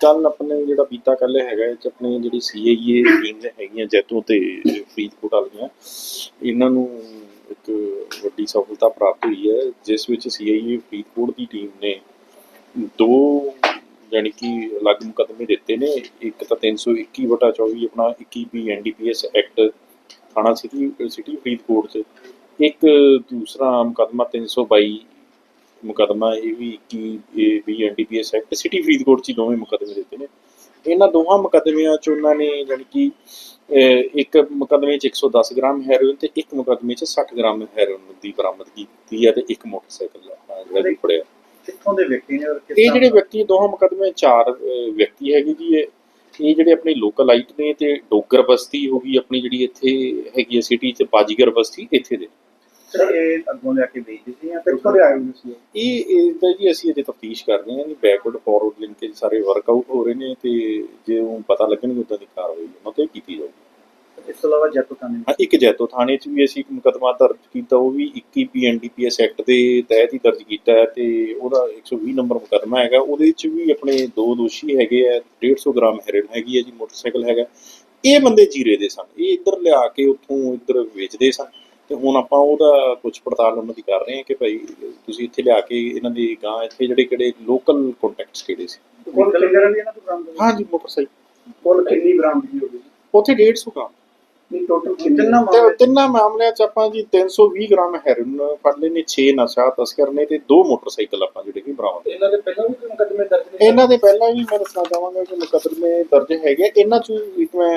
ਕੱਲ ਆਪਣੇ ਜਿਹੜਾ ਬੀਤਾ ਕੱਲ ਹੈਗਾ, ਇਹ ਚ ਆਪਣੀ ਜਿਹੜੀ ਸੀਆਈਏ ਟੀਮ ਹੈਗੀਆਂ ਜੈਤੋ ਤੇ ਫਰੀਦਕੋਟ ਵਾਲੀਆਂ, ਇਹਨਾਂ ਨੂੰ ਇੱਕ ਵੱਡੀ ਸਫਲਤਾ ਪ੍ਰਾਪਤ ਹੋਈ ਹੈ, ਜਿਸ ਵਿੱਚ ਸੀਆਈਏ ਫਰੀਦਕੋਟ ਦੀ ਟੀਮ ਨੇ ਦੋ ਯਾਨੀ ਕਿ ਅਲੱਗ ਮੁਕੱਦਮੇ ਦਿੱਤੇ ਨੇ, ਇੱਕ ਤਾਂ 321 ਵਟਾ 24 ਆਪਣਾ 21 ਬੀ ਐਨਡੀਪੀਐਸ ਐਕਟ ਥਾਣਾ ਸਿਟੀ ਸਿਟੀ ਫਰੀਦਕੋਟ ਚ, ਇੱਕ ਦੂਸਰਾ ਮੁਕੱਦਮਾ 322 ਮੁਕੱਦਮਾ ਇਹ ਵੀ 21 B NDPS act city Faridkot ਚ ਦੋਵੇਂ ਮੁਕੱਦਮੇ ਦਿੱਤੇ ਨੇ। ਇਹਨਾਂ ਦੋਹਾਂ ਮੁਕੱਦਮਿਆਂ ਚ ਉਹਨਾਂ ਨੇ ਜਾਣੀ ਕਿ ਇੱਕ ਮੁਕੱਦਮੇ ਚ 110 ਗ੍ਰਾਮ ਹੈਰੋਇਨ ਤੇ ਇੱਕ ਮੁਕੱਦਮੇ ਚ 60 ਗ੍ਰਾਮ ਹੈਰੋਇਨ ਦੀ ਬਰਾਮਦ ਕੀਤੀ ਹੈ ਤੇ ਇੱਕ ਮੋਟਰਸਾਈਕਲ ਜਿਹੜਾ ਵੀ ਫੜਿਆ। ਕਿੱਥੋਂ ਦੇ ਵਿਅਕਤੀ ਨੇ ਔਰ ਕਿਸ ਇਹ ਜਿਹੜੇ ਵਿਅਕਤੀ ਦੋਹਾਂ ਮੁਕੱਦਮੇ ਚਾਰ ਵਿਅਕਤੀ ਹੈਗੇ ਜੀ ਇਹ। ਇਹ ਜਿਹੜੇ ਆਪਣੇ ਲੋਕਲਾਈਟ ਨੇ ਤੇ ਡੋਗਰ ਬਸਤੀ ਹੋ ਗਈ ਆਪਣੀ ਜਿਹੜੀ ਇੱਥੇ ਹੈਗੀ ਹੈ ਸਿਟੀ ਚ ਬਾਜੀਗਰ ਬਸਤੀ ਇੱਥੇ ਦੇ। ਸਰ ਇਹ ਅੱਗੋਂ ਲੈ ਕੇ ਵੇਚਦੇ ਸੀ ਜਾਂ ਕਿੱਥੋਂ ਦੇ ਆਏ ਹੋਏ ਸੀ? ਇਹ ਇਹਦਾ ਜੀ ਅਸੀਂ ਅਜੇ ਤਫਤੀਸ਼ ਕਰ ਰਹੇ ਹਾਂ ਕਿ ਬੈਕਵਰਡ ਫਾਰਵਰਡ ਲਿੰਕੇਜ ਸਾਰੇ ਵਰਕਆਊਟ ਹੋ ਰਹੇ ਨੇ ਤੇ ਜੇ ਉਹ ਪਤਾ ਲੱਗਣਗੇ ਉਦਾਂ ਦੀ ਕਾਰਵਾਈ ਉਹਨਾਂ ਤੇ ਕੀਤੀ ਜਾਊਗੀ। ਇਸ ਤੋਂ ਇਲਾਵਾ ਜੱਤੋ ਥਾਣੇ ਹਾਂ ਇੱਕ ਜੈਤੋ ਥਾਣੇ 'ਚ ਵੀ ਅਸੀਂ ਇੱਕ ਮੁਕੱਦਮਾ ਦਰਜ ਕੀਤਾ ਉਹ ਵੀ 21 ਪੀਐਨਡੀਪੀਐਸ ਐਕਟ ਦੇ ਤਹਿਤ ਹੀ ਦਰਜ ਕੀਤਾ ਹੈ ਤੇ ਉਹਦਾ 120 ਨੰਬਰ ਮੁਕੱਦਮਾ ਹੈਗਾ ਉਹਦੇ 'ਚ ਵੀ ਆਪਣੇ ਦੋ ਦੋਸ਼ੀ ਹੈਗੇ ਆ 150 ਗ੍ਰਾਮ ਹੈਰੋਇਨ ਹੈਗੀ ਹੈ ਜੀ ਮੋਟਰਸਾਈਕਲ ਹੈਗਾ। ਇਹ ਬੰਦੇ ਜੀਰੇ ਦੇ ਸਨ ਇਹ ਇੱਧਰ ਲਿਆ ਕੇ ਉੱਥੋਂ ਇੱਧਰ ਵੇਚਦੇ ਸਨ। ਤੇ ਹੁਣ ਆਪਾਂ ਉਹਦਾ ਕੁਝ ਪੜਤਾਲ ਉਹਨਾਂ ਦੀ ਕਰ ਰਹੇ ਹਾਂ ਕਿ ਭਾਈ ਤੁਸੀਂ ਇੱਥੇ ਲਿਆ ਕੇ ਇਹਨਾਂ ਦੇ ਗਾਂ ਇੱਥੇ ਜਿਹੜੇ ਕਿਹੜੇ ਲੋਕਲ ਕੰਟੈਕਟਸ ਕਿਹੜੇ ਸੀ? ਕੋਲ ਕਿੰਨੇ ਵੀ ਇਹਨਾਂ ਤੋਂ ਬਰਾਮਦ ਹੋਏ? ਹਾਂਜੀ ਮੋਟਰਸਾਈਕਲ। ਕੁੱਲ ਕਿੰਨੀ ਬਰਾਮਦਗੀ ਹੋ ਗਈ? ਉੱਥੇ 150 ਗ੍ਰਾਮ ਨਹੀਂ ਟੋਟਲ ਕਿੰਨਾ ਤਿੰਨਾਂ ਮਾਮਲਿਆਂ 'ਚ ਆਪਾਂ ਜੀ 320 ਗ੍ਰਾਮ ਹੈਰੋਇਨ ਫੜ ਲਏ ਨੇ 6 ਨਸ਼ਾ ਤਸਕਰ ਨੇ ਤੇ ਦੋ ਮੋਟਰਸਾਈਕਲ ਆਪਾਂ ਜਿਹੜੇ ਕਿ ਬਰਾਮਦ ਇਹਨਾਂ ਦੇ ਪਹਿਲਾਂ ਵੀ ਕੋਈ ਮੁਕੱਦਮੇ ਦਰਜ ਨੇ? ਇਹਨਾਂ ਦੇ ਪਹਿਲਾਂ ਵੀ ਮੈਂ ਦੱਸਣਾ ਚਾਹਾਂਗਾ ਕਿ ਮੁਕੱਦਮੇ ਦਰਜ ਹੈਗੇ ਇਹਨਾਂ 'ਚ ਇੱਕ ਮੈਂ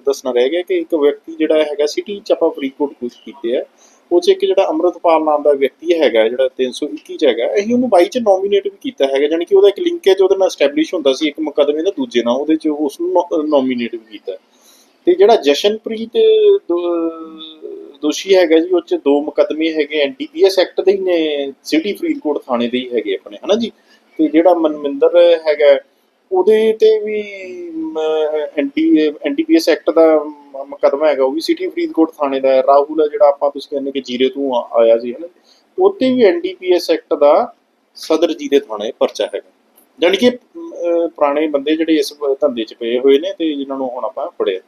ਦੱਸਣਾ ਰਹਿ ਗਿਆ ਕਿ ਇੱਕ ਵਿਅਕਤੀ ਜਿਹੜਾ ਹੈਗਾ ਸਿਟੀ 'ਚ ਆਪਾਂ ਫਰੀਦਕੋਟ ਕੁਝ ਕੀਤੇ ਆ। ਉਹ 'ਚ ਇੱਕ ਜਿਹੜਾ ਅੰਮ੍ਰਿਤਪਾਲ ਨਾਮ ਦਾ ਵਿਅਕਤੀ ਹੈਗਾ ਜਿਹੜਾ 321 'ਚ ਹੈਗਾ ਅਸੀਂ ਉਹਨੂੰ 22 'ਚ ਨੋਮੀਨੇਟ ਵੀ ਕੀਤਾ ਹੈਗਾ ਜਾਣੀ ਕਿ ਉਹਦਾ ਇੱਕ ਲਿੰਕੇਜ ਉਹਦੇ ਨਾਲ ਐਸਟੈਬਲਿਸ਼ ਹੁੰਦਾ ਸੀ ਇੱਕ ਮੁਕੱਦਮੇ ਦਾ ਦੂਜੇ ਨਾਲ ਉਹਦੇ 'ਚ ਉਸ ਨੂੰ ਨੋਮੀਨੇਟ ਵੀ ਕੀਤਾ। ਤੇ ਜਿਹੜਾ ਜਸ਼ਨਪ੍ਰੀਤ ਦੋ- ਦੋਸ਼ੀ ਹੈਗਾ ਜੀ, ਉਹ 'ਚ ਦੋ ਮੁਕੱਦਮੇ ਹੈਗੇ ਐਨਡੀਪੀਐਸ ਐਕਟ ਦੇ ਹੀ ਨੇ, ਸਿਟੀ ਫਰੀਦਕੋਟ ਥਾਣੇ ਦੇ ਹੀ ਹੈਗੇ ਆਪਣੇ, ਹਨਾ ਜੀ? ਤੇ ਜਿਹੜਾ ਮਨਮਿੰਦਰ ਹੈਗਾ, ਉਹਦੇ ਤੇ ਵੀ ਐਨਡੀ ਐਨਡੀਪੀਐਸ ਐਕਟ ਦਾ ਮ- ਮੁਕੱਦਮਾ ਹੈਗਾ, ਉਹ ਵੀ ਸਿਟੀ ਫਰੀਦਕੋਟ ਥਾਣੇ ਦਾ ਹੈ। ਰਾਹੁਲ ਹੈ ਜਿਹੜਾ ਆਪਾਂ ਤੁਸੀਂ ਕਹਿੰਦੇ ਕਿ ਜੀਰੇ ਤੋਂ ਆਇਆ ਸੀ, ਹਨਾ ਉੱਤੇ ਵੀ ਐਨਡੀਪੀਐਸ ਐਕਟ ਦਾ ਸਦਰ ਜੀਰੇ ਥਾਣੇ ਪਰਚਾ ਹੈਗਾ। ਜਾਣੀ ਕਿ ਪੁਰਾਣੇ ਬੰਦੇ ਜਿਹੜੇ ਇਸ ਧੰਦੇ 'ਚ ਪਏ ਹੋਏ ਨੇ ਤੇ ਜਿਨ੍ਹਾਂ ਨੂੰ ਹੁਣ ਆਪਾਂ ਫੜਿਆ।